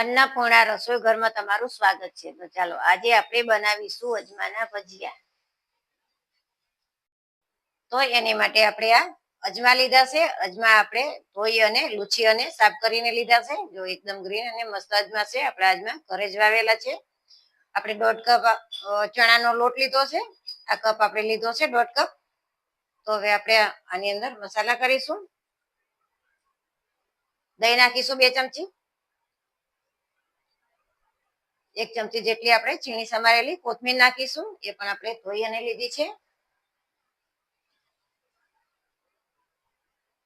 અન્નપૂર્ણા રસોઈ ઘરમાં તમારું સ્વાગત છે. તો ચાલો, આજે આપણે બનાવીશું અજમાના ભજીયા. તો એની માટે આપણે આ અજમા લીધા છે. અજમા આપણે ધોઈ અને લૂછી અને સાફ કરીને લીધા છે. જો એકદમ ગ્રીન અને મસ્ત અજમા છે. આપણા અજમા ઘરે જ વાવેલા છે. આપણે દોઢ કપ ચણાનો લોટ લીધો છે. આ કપ આપણે લીધો છે દોઢ કપ. તો હવે આપણે આની અંદર મસાલા કરીશું. દહીં નાખીશું બે ચમચી. એક ચમચી જેટલી આપણે ચીણી સમારેલી કોથમીર નાખીશું, એ પણ આપણે ધોઈ અને લીધી છે.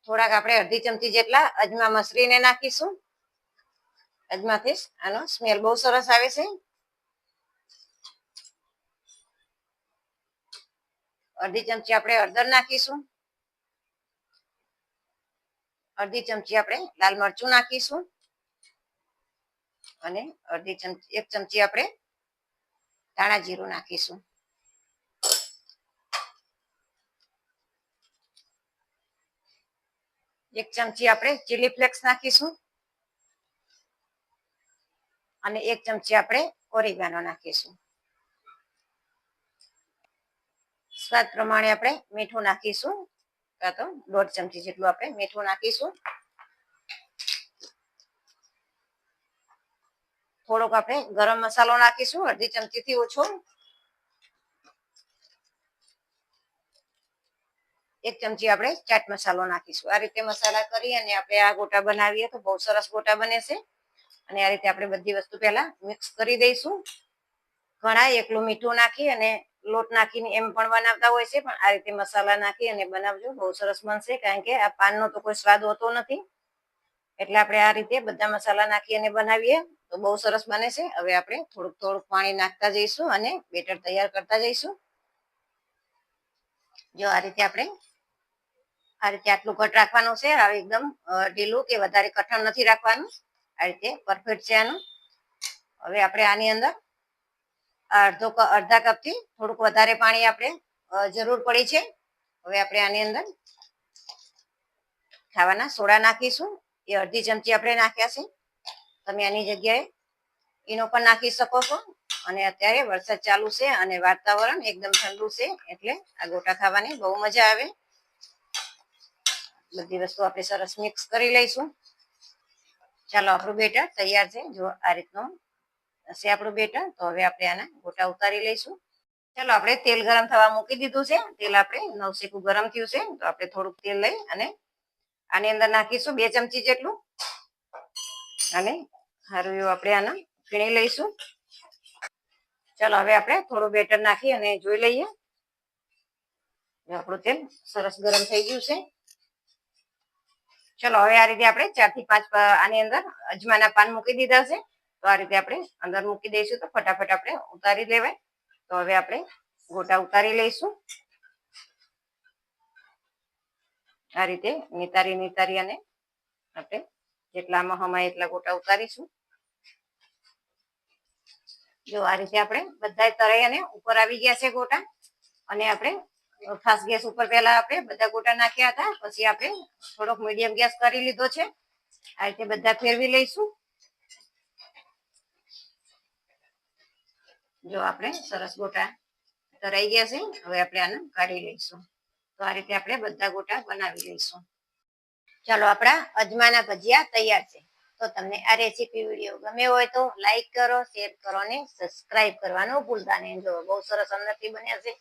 થોડાક આપણે અડધી ચમચી જેટલા અજમા મસરીને નાખીશું. અજમાથી આનો સ્મેલ બહુ સરસ આવે છે. અડધી ચમચી આપણે હળદર નાખીશું. અડધી ચમચી આપણે લાલ મરચું નાખીશું. અને અડધી ચમચી, એક ચમચી આપણે ધાણા જીરું નાખીશું. એક ચમચી આપણે ચીલી ફ્લેક્સ નાખીશું. અને એક ચમચી આપણે ઓરિગાનો નાખીશું. સ્વાદ પ્રમાણે આપણે મીઠું નાખીશું. કાં તો દોઢ ચમચી જેટલું આપણે મીઠું નાખીશું. થોડોક આપણે ગરમ મસાલો નાખીશું, અડધી ચમચી થી ઓછો. એક ચમચી આપણે ચાટ મસાલો નાખીશું. આ રીતે મસાલા કરી અને આપણે આ ગોટા બનાવીએ તો બહુ સરસ ગોટા બને છે. અને આ રીતે આપણે બધી વસ્તુ પહેલા મિક્સ કરી દઈશું. ઘણા એકલું મીઠું નાખી અને લોટ નાખીને એમ પણ બનાવતા હોય છે, પણ આ રીતે મસાલા નાખી અને બનાવજો. બહુ સરસ બનશે, કારણ કે આ પાનનો તો કોઈ સ્વાદ હોતો નથી. એટલે આપણે આ રીતે બધા મસાલા નાખી અને બનાવીએ. તો બહુ સરસ બને છે. હવે આપણે થોડુંક થોડુંક પાણી નાખતા જઈશું અને બેટર તૈયાર કરતા જઈશું. જો આ રીતે આપણે, આ રીતે આટલું ઘટ રાખવાનું છે. હવે એકદમ ઢીલું કે વધારે કઠણ નથી રાખવાનું. આ રીતે પરફેક્ટ છે આનું. હવે આપણે આની અંદર અડધો અડધા કપથી થોડુંક વધારે પાણી આપણે જરૂર પડી છે. હવે આપણે આની અંદર ખાવાના સોડા નાખીશું. એ અડધી ચમચી આપણે નાખ્યા છે. તમે આની જગ્યાએ ઈનો પણ નાખી શકો છો. અને અત્યારે વરસાદ ચાલુ છે અને વાતાવરણ એકદમ ઠંડુ છે એટલે આ ગોટા ખાવાની બહુ મજા આવે. બધી વસ્તુ આપણે સરસ મિક્સ કરી લઈશું. ચાલો, આપણું બેટર તૈયાર છે. જો આ રીતનું હશે આપણું બેટર, તો હવે આપણે આના ગોટા ઉતારી લઈશું. ચાલો, આપણે તેલ ગરમ થવા મૂકી દીધું છે. તેલ આપણે નવસેકું ગરમ થયું છે. તો આપણે થોડુંક તેલ લઈ અને આની અંદર નાખીશું બે ચમચી જેટલું. અને સારું એવું આપણે આને ફીણી લઈશું. ચાલો, હવે આપણે થોડું બેટર નાખી અને જોઈ લઈએ. આપણું તેલ સરસ ગરમ થઈ ગયું છે. ચલો, હવે આ રીતે આપણે ચારથી પાંચ આની અંદર અજમાના પાન મૂકી દીધા છે. તો આ રીતે આપણે અંદર મૂકી દઈશું તો ફટાફટ આપણે ઉતારી લેવાય. તો હવે આપણે ગોટા ઉતારી લઈશું. આ રીતે નિતારી નિતારી અને આપણે જેટલામાં હમાય એટલા ગોટા ઉતારીશું. જો આ રીતે આપણે બધા તરાઈ અને ઉપર આવી ગયા છે ગોટા. અને આપણે ફાસ્ટ ગેસ ઉપર પહેલા આપણે બધા ગોટા નાખ્યા હતા. પછી આપણે થોડોક મીડિયમ ગેસ કરી લીધો છે. આ રીતે બધા ફેરવી લઈશું. જો આપણે સરસ ગોટા તરાઈ ગયા છે. હવે આપણે આને કાઢી લઈશું. તો આ રીતે આપણે બધા ગોટા બનાવી લઈશું. ચાલો આપણા અજમાના ભજીયા તૈયાર છે. તો તમને આ રેસીપી વીડિયો ગમે હોય તો લાઈક કરો શેર કરો અને સબસ્ક્રાઇબ કરવાનું ભૂલતા નહીં. જો બહુ સરસ અંદરથી બન્યા છે